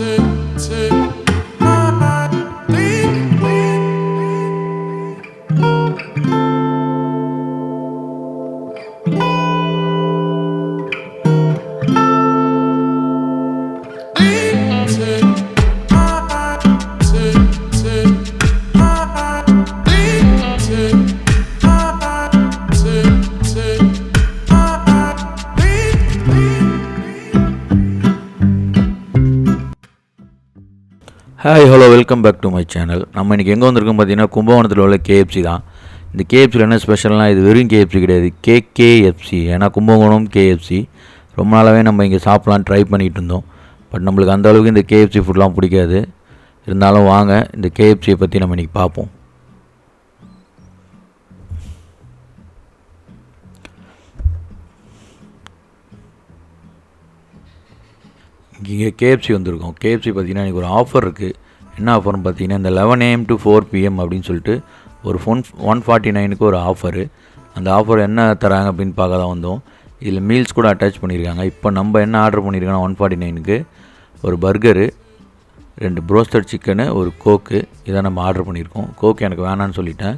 say hi hello welcome back to my channel நம்ம இன்றைக்கி எங்கே வந்திருக்கோம் பார்த்தீங்கன்னா கும்பகோணத்தில் உள்ள கேஎஃப்சி தான். இந்த கேஎஃப்சியில் என்ன ஸ்பெஷல்னால் இது வெறும் கேஎஃப்சி கிடையாது. கேகேஎஃப்சி ஏன்னா கும்பகோணம் கேஎஃப்சி ரொம்ப நாளாகவே நம்ம இங்கே சாப்பிட்லாம் ட்ரை பண்ணிகிட்டு இருந்தோம். பட் நம்மளுக்கு அந்தளவுக்கு இந்த கேஎஃப்சி ஃபுட்லாம் பிடிக்காது. இருந்தாலும் வாங்க இந்த கேஎஃப்சியை பற்றி நம்ம இன்றைக்கி பார்ப்போம். இங்கே கேஎஃப்சி வந்திருக்கோம். கேஎஃப்சி பார்த்தீங்கன்னா இன்றைக்கி ஒரு ஆஃபர் இருக்குது என்ன ஆஃபர்னு பார்த்தீங்கன்னா இந்த eleven AM to four PM அப்படின்னு சொல்லிட்டு ஒரு ஃபோன் ஒன் ஃபார்ட்டி நைனுக்கு ஒரு ஆஃபரு அந்த ஆஃபர் என்ன தராங்க அப்படின்னு பார்க்க தான் வந்தோம். இதில் மீல்ஸ் கூட அட்டாச் பண்ணியிருக்காங்க. இப்போ நம்ம என்ன ஆர்டர் பண்ணியிருக்கோன்னா ஒன் ஃபார்ட்டி நைனுக்கு ஒரு பர்கரு ரெண்டு ப்ரோஸ்டர் சிக்கனு ஒரு கோக்கு இதை நம்ம ஆர்டர் பண்ணியிருக்கோம். கோக்கு எனக்கு வேணான்னு சொல்லிட்டேன்.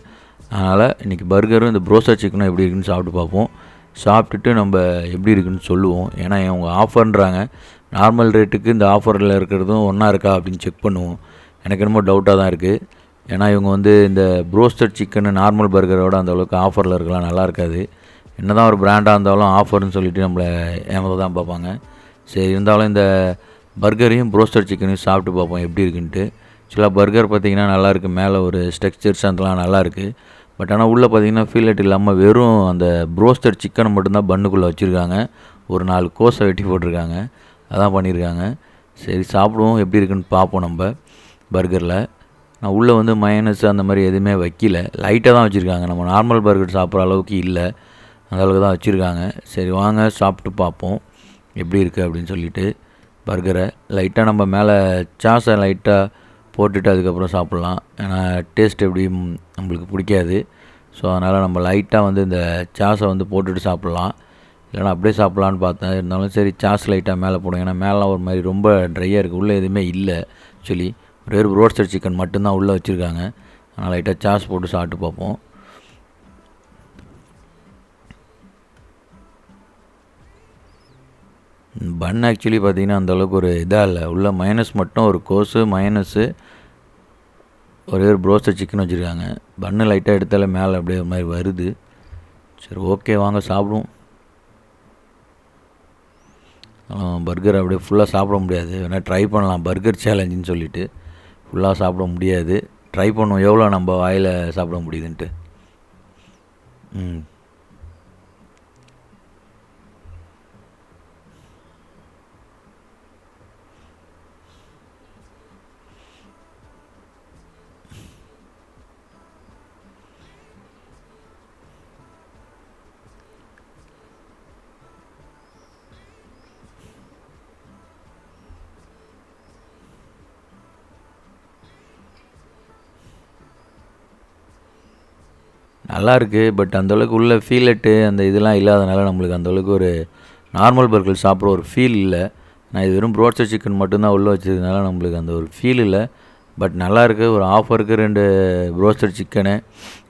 அதனால் இன்றைக்கி பர்கரும் இந்த ப்ரோஸ்டர் சிக்கனும் எப்படி இருக்குன்னு சாப்பிட்டு பார்ப்போம். சாப்பிட்டுட்டு நம்ம எப்படி இருக்குன்னு சொல்லுவோம். ஏன்னா அவங்க ஆஃபர்ன்றாங்க நார்மல் ரேட்டுக்கு இந்த ஆஃபரில் இருக்கிறதும் ஒன்றா இருக்கா அப்படின்னு செக் பண்ணுவோம். எனக்கு என்னமோ டவுட்டாக தான் இருக்குது ஏன்னா இவங்க வந்து இந்த ப்ரோஸ்டட் சிக்கனு நார்மல் பர்கரோட அந்தளவுக்கு ஆஃபரில் இருக்கலாம் நல்லா இருக்காது. என்ன தான் ஒரு பிராண்டாக இருந்தாலும் ஆஃபர்னு சொல்லிட்டு நம்மளை ஏமாத தான் பார்ப்பாங்க. சரி இருந்தாலும் இந்த பர்கரையும் ப்ரோஸ்டட் சிக்கனையும் சாப்பிட்டு பார்ப்போம் எப்படி இருக்குன்ட்டு. ஆக்சுவலாக பர்கர் பார்த்திங்கன்னா நல்லாயிருக்கு மேலே ஒரு ஸ்ட்ரக்சர்ஸ் அதெல்லாம் நல்லாயிருக்கு பட் ஆனால் உள்ளே பார்த்தீங்கன்னா ஃபீலட் இல்லாமல் வெறும் அந்த ப்ரோஸ்டட் சிக்கனை மட்டும்தான் பண்ணுக்குள்ளே வச்சுருக்காங்க. ஒரு நாலு கோஸை வெட்டி போட்டிருக்காங்க. அதான் பண்ணியிருக்காங்க. சரி சாப்பிடுவோம். எப்படி இருக்குன்னு பார்ப்போம் நம்ம பர்கரில். நான் உள்ளே வந்து மயனஸ் அந்த மாதிரி எதுவுமே வைக்கல. லைட்டாக தான் வச்சுருக்காங்க. நம்ம நார்மல் பர்கர் சாப்பிட்ற அளவுக்கு இல்லை. அந்த அளவுக்கு தான் வச்சுருக்காங்க. சரி வாங்க சாப்பிட்டு பார்ப்போம். எப்படி இருக்குது அப்படின்னு சொல்லிட்டு பர்கரை லைட்டாக நம்ம மேலே சாஸை லைட்டாக போட்டுட்டு அதுக்கப்புறம் சாப்பிட்லாம். ஏன்னா டேஸ்ட் எப்படி நம்மளுக்கு பிடிக்காது. ஸோ அதனால் நம்ம லைட்டாக வந்து இந்த சாஸை வந்து போட்டுட்டு சாப்பிட்லாம். இல்லைனா அப்படியே சாப்பிட்லான்னு பார்த்தேன். இருந்தாலும் சரி சாஸ் லைட்டாக மேலே போடும் ஏன்னா மேலே ஒரு மாதிரி ரொம்ப ட்ரையாக இருக்குது உள்ளே எதுவுமே இல்லை ஆக்சுவலி ஒரே ஒரு ரோஸ்டட் சிக்கன் மட்டும்தான் உள்ளே வச்சுருக்காங்க. அதனால் லைட்டாக சாஸ் போட்டு சாப்பிட்டு பார்ப்போம். பன் ஆக்சுவலி பார்த்தீங்கன்னா அந்தளவுக்கு ஒரு இதாக இல்லை. உள்ளே மைனஸ் மட்டும் ஒரு கோஸு மைனஸு ஒரே ஒரு ப்ரோஸ்டர் சிக்கன் வச்சுருக்காங்க. பன்னு லைட்டாக எடுத்தாலே மேலே அப்படியே ஒரு மாதிரி வருது. சரி ஓகே வாங்க சாப்பிடுவோம். பர்கர் அப்படியே ஃபுல்லாக சாப்பிட முடியாது. வேணால் ட்ரை பண்ணலாம். பர்கர் சேலஞ்சுன்னு சொல்லிட்டு ஃபுல்லாக சாப்பிட முடியாது. ட்ரை பண்ணுவோம். எவ்வளோ நம்ம வாயில் சாப்பிட முடியுதுன்ட்டு. ம். நல்லா இருக்குது பட் அந்தளவுக்கு உள்ள ஃபீலட்டு அந்த இதெல்லாம் இல்லாதனால நம்மளுக்கு அந்தளவுக்கு ஒரு நார்மல் பர்கர் சாப்பிட்ற ஒரு ஃபீல் இல்லை. நான் இது வெறும் ப்ரோஸ்டர் சிக்கன் மட்டும்தான் உள்ளே வச்சதுனால நம்மளுக்கு அந்த ஒரு ஃபீல் இல்லை. பட் நல்லாயிருக்கு ஒரு ஆஃபருக்கு ரெண்டு ப்ரோஸ்டர் சிக்கனு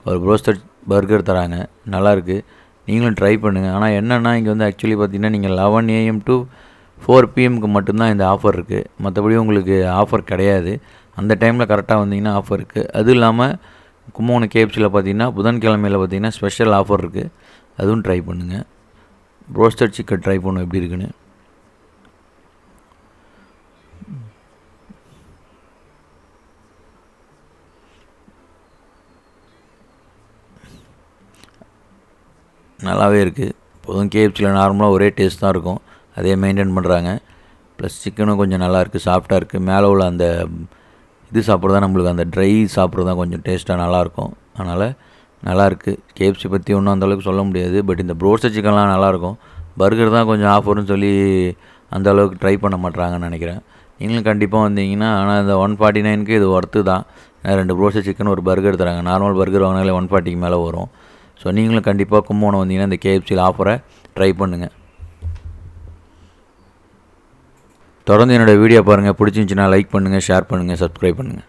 ஒரு ப்ரோஸ்டர் பர்கர் தராங்க. நல்லாயிருக்கு. நீங்களும் ட்ரை பண்ணுங்கள் ஆனால் என்னென்னா இங்கே வந்து ஆக்சுவலி பார்த்தீங்கன்னா நீங்கள் லெவன் ஏஎம் டு ஃபோர் பிஎம்க்கு மட்டும்தான் இந்த ஆஃபர் இருக்குது மற்றபடி உங்களுக்கு ஆஃபர் கிடையாது. அந்த டைமில் கரெக்டாக வந்தீங்கன்னா ஆஃபர் இருக்குது அதுவும் இல்லாமல் கும்பகோணம் கேஎஃப்சியில் பார்த்தீங்கன்னா புதன்கிழமையில் பார்த்தீங்கன்னா ஸ்பெஷல் ஆஃபர் இருக்குது அதுவும் ட்ரை பண்ணுங்கள் ரோஸ்டட் சிக்கன் ட்ரை பண்ணும் எப்படி இருக்குன்னு. நல்லாவே இருக்குது பொதுவும் கேஎஃப்சியில் நார்மலாக ஒரே டேஸ்ட் தான் இருக்கும். அதே மெயின்டைன் பண்ணுறாங்க ப்ளஸ் சிக்கனும் கொஞ்சம் நல்லாயிருக்கு சாஃப்டாக இருக்குது மேலே உள்ள அந்த இது சாப்பிட்றது தான் நம்மளுக்கு அந்த ட்ரை சாப்பிட்றது தான் கொஞ்சம் டேஸ்ட்டாக நல்லாயிருக்கும். அதனால் நல்லாயிருக்கு. கேஎஃப்சி பற்றி ஒன்றும் அந்தளவுக்கு சொல்ல முடியாது. பட் இந்த ப்ரோஸ்ட் சிக்கன்லாம் நல்லாயிருக்கும். பர்கர் தான் கொஞ்சம் ஆஃபர்னு சொல்லி அந்த அளவுக்கு ட்ரை பண்ண மாட்டாங்கன்னு நினைக்கிறேன். நீங்களும் கண்டிப்பாக வந்தீங்கன்னா ஆனால் இந்த ஒன் ஃபார்ட்டி நைனுக்கு இது ஒர்த்து தான். ரெண்டு ப்ரோஸ்ட் சிக்கன் ஒரு பர்கர் தராங்க நார்மல் பர்கர் வாங்கினாலே ஒன் ஃபார்ட்டிக்கு மேலே வரும். ஸோ நீங்களும் கண்டிப்பாக கும்போணம் வந்தீங்கன்னா இந்த கேஎஃப்சியில் ஆஃபரை ட்ரை பண்ணுங்கள் தொடர்ந்து என்னோடய வீடியோ பாருங்கள் பிடிச்சிருந்துச்சின்னா லைக் பண்ணுங்கள் ஷேர் பண்ணுங்கள் சப்ஸ்கிரைப் பண்ணுங்கள்